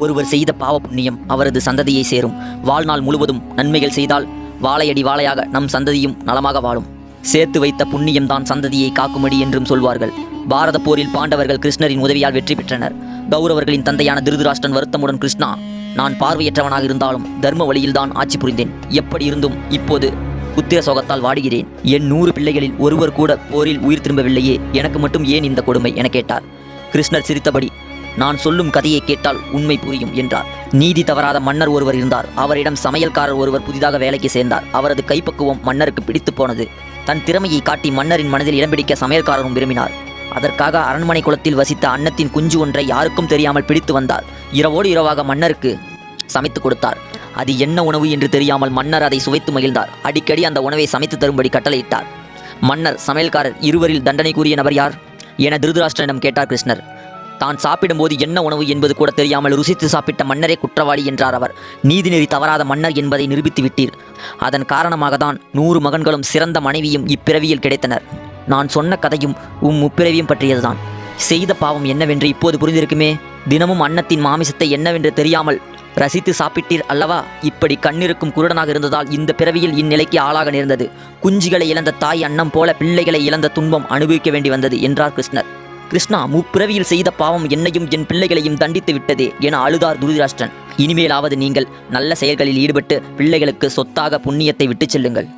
ஒருவர் செய்த பாவ புண்ணியம் அவரது சந்ததியை சேரும். வாழ்நாள் முழுவதும் நன்மைகள் செய்தால் வாழையடி வாழையாக நம் சந்ததியும் நலமாக வாழும். சேர்த்து வைத்த புண்ணியம்தான் சந்ததியை காக்குமடி என்றும் சொல்வார்கள். பாரத போரில் பாண்டவர்கள் கிருஷ்ணரின் உதவியால் வெற்றி பெற்றனர். கௌரவர்களின் தந்தையான திருதுராஷ்டன் வருத்தமுடன் கிருஷ்ணா நான் பார்வையற்றவனாக இருந்தாலும் தர்ம வழியில்தான் ஆட்சி புரிந்தேன். எப்படி இருந்தும் இப்போது புத்திர சோகத்தால் வாடுகிறேன். என் நூறு பிள்ளைகளில் ஒருவர் கூட போரில் உயிர் திரும்பவில்லையே. எனக்கு மட்டும் ஏன் இந்த கொடுமை? என கேட்டார். கிருஷ்ணர் சிரித்தபடி நான் சொல்லும் கதையை கேட்டால் உண்மை புரியும் என்றார். நீதி தவறாத மன்னர் ஒருவர் இருந்தார். அவரிடம் சமையல்காரர் ஒருவர் புதிதாக வேலைக்கு சேர்ந்தார். அவரது கைப்பக்குவம் மன்னருக்கு பிடித்து போனது. தன் திறமையை காட்டி மன்னரின் மனதில் இடம் பிடிக்க சமையல்காரரும் விரும்பினார். அதற்காக அரண்மனை குளத்தில் வசித்த அன்னத்தின் குஞ்சு ஒன்றை யாருக்கும் தெரியாமல் பிடித்து வந்தார். இரவோடு இரவாக மன்னருக்கு சமைத்து கொடுத்தார். அது என்ன உணவு என்று தெரியாமல் மன்னர் அதை சுவைத்து மகிழ்ந்தார். அடிக்கடி அந்த உணவை சமைத்து தரும்படி கட்டளையிட்டார். மன்னர் சமையல்காரர் இருவரில் தண்டனை கூறிய நபர் யார்? என திருதராஷ்டிரனிடம் கேட்டார் கிருஷ்ணர். தான் சாப்பிடும்போது என்ன உணவு என்பது கூட தெரியாமல் ருசித்து சாப்பிட்ட மன்னரே குற்றவாளி என்றார் அவர். நீதிநெறி தவறாத மன்னர் என்பதை நிரூபித்து விட்டீர். அதன் காரணமாக தான் நூறு மகன்களும் சிறந்த மனைவியும் இப்பிறவியில் கிடைத்தனர். நான் சொன்ன கதையும் உம் முப்பிறவியும் பற்றியதுதான். செய்த பாவம் என்னவென்று இப்போது புரிந்திருக்குமே? தினமும் அன்னத்தின் மாமிசத்தை என்னவென்று தெரியாமல் ரசித்து சாப்பிட்டீர் அல்லவா? இப்படி கண்ணிருக்கும் குருடனாக இருந்ததால் இந்த பிறவியில் இந்நிலைக்கு ஆளாக நேர்ந்தது. குஞ்சுகளை இழந்த தாய் அன்னம் போல பிள்ளைகளை இழந்த துன்பம் அனுபவிக்க வேண்டி வந்தது என்றார் கிருஷ்ணர். கிருஷ்ணா முப்பிறவியில் செய்த பாவம் என்னையும் என் பிள்ளைகளையும் தண்டித்து விட்டதே என அழுதார் துருதிராஷ்டன் இனிமேலாவது நீங்கள் நல்ல செயல்களில் ஈடுபட்டு பிள்ளைகளுக்கு சொத்தாக புண்ணியத்தை விட்டுச் செல்லுங்கள்.